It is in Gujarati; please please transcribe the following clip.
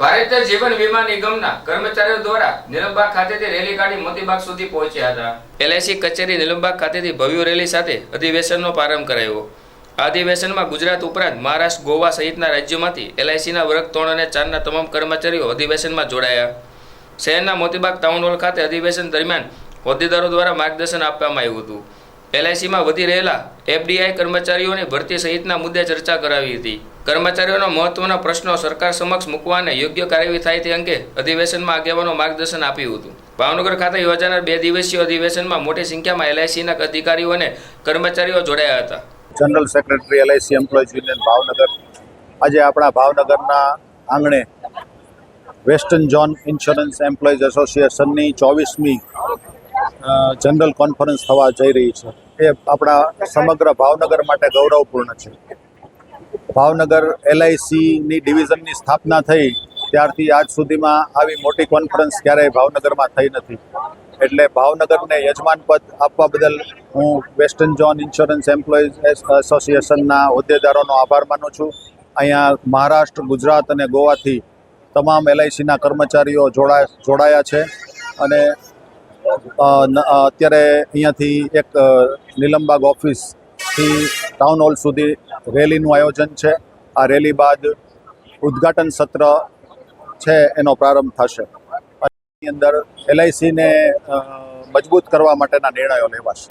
ભારતીય જીવન વીમા નિગમના કર્મચારીઓ દ્વારા નીલમબાગ ખાતેથી રેલી કાઢી મોતીબાગ સુધી પહોંચ્યા હતા. એલઆઈસી કચેરી નિલંબાગ ખાતેથી ભવ્ય રેલી સાથે અધિવેશનનો પ્રારંભ કરાયો. આ અધિવેશનમાં ગુજરાત ઉપરાંત મહારાષ્ટ્ર, ગોવા સહિતના રાજ્યોમાંથી એલઆઈસીના વર્ગ ત્રણ અને ચારના તમામ કર્મચારીઓ અધિવેશનમાં જોડાયા. શહેરના મોતીબાગ ટાઉન હોલ ખાતે અધિવેશન દરમિયાન હોદ્દેદારો દ્વારા માર્ગદર્શન આપવામાં આવ્યું હતું. એલઆઈસીમાં વધી રહેલા એફડીઆઈ કર્મચારીઓની ભરતી સહિતના મુદ્દે ચર્ચા કરાવી હતી. કર્મચારીઓના મહત્વના પ્રશ્નો સરકાર સમક્ષ મૂકવા અને યોગ્ય કાર્યવાહી થાય તે અંગે અધિવેશનમાં આગેવાનો માર્ગદર્શન આપ્યું હતું. ભાવનગર ખાતે યોજાનાર બે દિવસીય અધિવેશનમાં મોટી સંખ્યામાં એલઆઈસીના અધિકારીઓ અને કર્મચારીઓ જોડાયા હતા. General secretary LIC employees union Bhavnagar. આજે આપણા ભાવનગરના આંગણે વેસ્ટર્ન ઝોન ઇન્સ્યોરન્સ એમ્પ્લોઈઝ એસોસિએશનની ચોવીસમી જનરલ કોન્ફરન્સ થવા જઈ રહી છે. એ આપણા સમગ્ર ભાવનગર માટે ગૌરવપૂર્ણ છે. ભાવનગર એલઆઈસીની ડિવિઝનની સ્થાપના થઈ ત્યારથી આજ સુધીમાં આવી મોટી કોન્ફરન્સ ક્યારેય ભાવનગરમાં થઈ નથી. એટલે ભાવનગરને યજમાન પદ આપવા બદલ હું વેસ્ટર્ન ઝોન ઇન્સ્યોરન્સ એમ્પ્લોઈઝ એસોસિએશનના હોદ્દેદારોનો આભાર માનું છું. અહીંયા મહારાષ્ટ્ર ગુજરાત અને ગોવાથી તમામ એલઆઈસીના કર્મચારીઓ જોડાયા જોડાયા છે અને અત્યારે અહીંયાથી એક અ, નીલમબાગ ઓફિસથી ટાઉન હોલ સુધી રેલીનું આયોજન છે. આ રેલી બાદ ઉદ્ઘાટન સત્ર છે, એનો પ્રારંભ થશે. અંદર એલઆઈસીને મજબૂત કરવા માટેના નિર્ણયો લેવાશે.